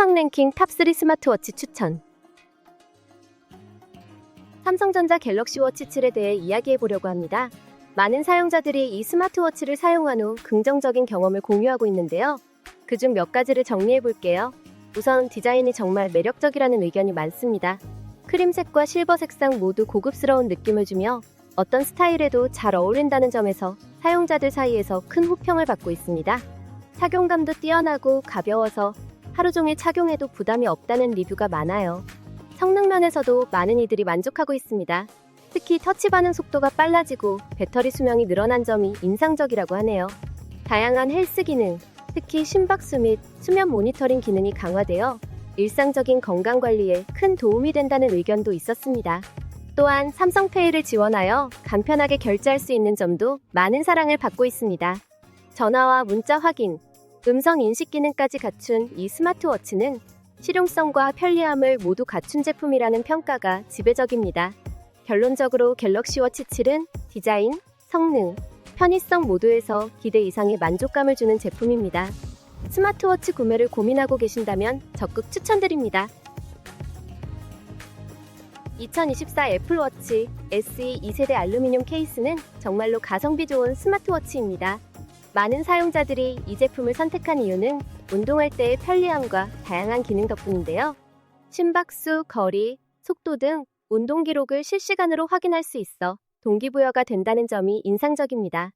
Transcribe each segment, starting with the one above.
쿠팡 랭킹 탑3 스마트워치 추천. 삼성전자 갤럭시 워치 7에 대해 이야기해 보려고 합니다. 많은 사용자들이 이 스마트워치를 사용한 후 긍정적인 경험을 공유하고 있는데요. 그중 몇 가지를 정리해 볼게요. 우선 디자인이 정말 매력적이라는 의견이 많습니다. 크림색과 실버 색상 모두 고급스러운 느낌을 주며 어떤 스타일에도 잘 어울린다는 점에서 사용자들 사이에서 큰 호평을 받고 있습니다. 착용감도 뛰어나고 가벼워서 하루 종일 착용해도 부담이 없다는 리뷰가 많아요. 성능 면에서도 많은 이들이 만족하고 있습니다. 특히 터치 반응 속도가 빨라지고 배터리 수명이 늘어난 점이 인상적이라고 하네요. 다양한 헬스 기능, 특히 심박수 및 수면 모니터링 기능이 강화되어 일상적인 건강 관리에 큰 도움이 된다는 의견도 있었습니다. 또한 삼성페이를 지원하여 간편하게 결제할 수 있는 점도 많은 사랑을 받고 있습니다. 전화와 문자 확인, 음성 인식 기능까지 갖춘 이 스마트워치는 실용성과 편리함을 모두 갖춘 제품이라는 평가가 지배적입니다. 결론적으로 갤럭시 워치 7은 디자인, 성능, 편의성 모두에서 기대 이상의 만족감을 주는 제품입니다. 스마트워치 구매를 고민하고 계신다면 적극 추천드립니다. 2024 애플워치 SE 2세대 알루미늄 케이스는 정말로 가성비 좋은 스마트워치입니다. 많은 사용자들이 이 제품을 선택한 이유는 운동할 때의 편리함과 다양한 기능 덕분인데요. 심박수, 거리, 속도 등 운동 기록을 실시간으로 확인할 수 있어 동기부여가 된다는 점이 인상적입니다.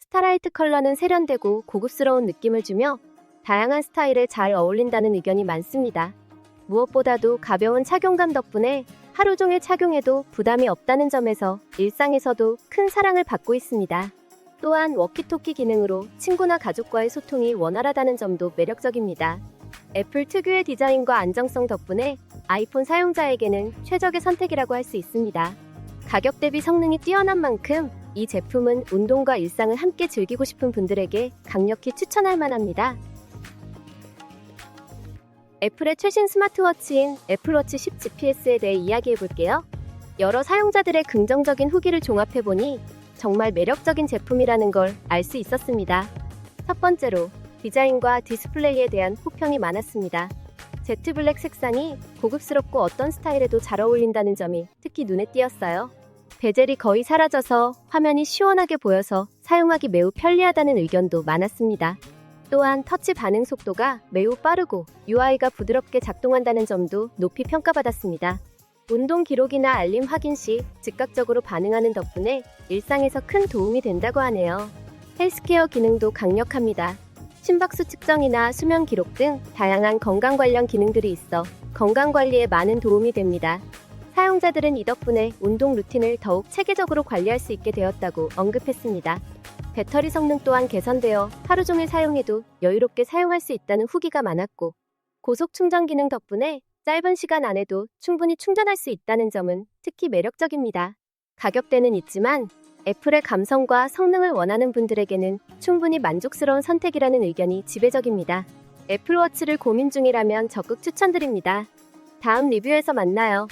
스타라이트 컬러는 세련되고 고급스러운 느낌을 주며 다양한 스타일에 잘 어울린다는 의견이 많습니다. 무엇보다도 가벼운 착용감 덕분에 하루 종일 착용해도 부담이 없다는 점에서 일상에서도 큰 사랑을 받고 있습니다. 또한 워키토키 기능으로 친구나 가족과의 소통이 원활하다는 점도 매력적입니다. 애플 특유의 디자인과 안정성 덕분에 아이폰 사용자에게는 최적의 선택이라고 할 수 있습니다. 가격 대비 성능이 뛰어난 만큼 이 제품은 운동과 일상을 함께 즐기고 싶은 분들에게 강력히 추천할 만합니다. 애플의 최신 스마트워치인 애플워치 10 GPS에 대해 이야기해 볼게요. 여러 사용자들의 긍정적인 후기를 종합해 보니 정말 매력적인 제품이라는 걸 알 수 있었습니다. 첫 번째로 디자인과 디스플레이에 대한 호평이 많았습니다. 제트 블랙 색상이 고급스럽고 어떤 스타일에도 잘 어울린다는 점이 특히 눈에 띄었어요. 베젤이 거의 사라져서 화면이 시원하게 보여서 사용하기 매우 편리하다는 의견도 많았습니다. 또한 터치 반응 속도가 매우 빠르고 UI가 부드럽게 작동한다는 점도 높이 평가받았습니다. 운동 기록이나 알림 확인 시 즉각적으로 반응하는 덕분에 일상에서 큰 도움이 된다고 하네요. 헬스케어 기능도 강력합니다. 심박수 측정이나 수면 기록 등 다양한 건강 관련 기능들이 있어 건강 관리에 많은 도움이 됩니다. 사용자들은 이 덕분에 운동 루틴을 더욱 체계적으로 관리할 수 있게 되었다고 언급했습니다. 배터리 성능 또한 개선되어 하루 종일 사용해도 여유롭게 사용할 수 있다는 후기가 많았고 고속 충전 기능 덕분에 짧은 시간 안에도 충분히 충전할 수 있다는 점은 특히 매력적입니다. 가격대는 있지만 애플의 감성과 성능을 원하는 분들에게는 충분히 만족스러운 선택이라는 의견이 지배적입니다. 애플워치를 고민 중이라면 적극 추천드립니다. 다음 리뷰에서 만나요.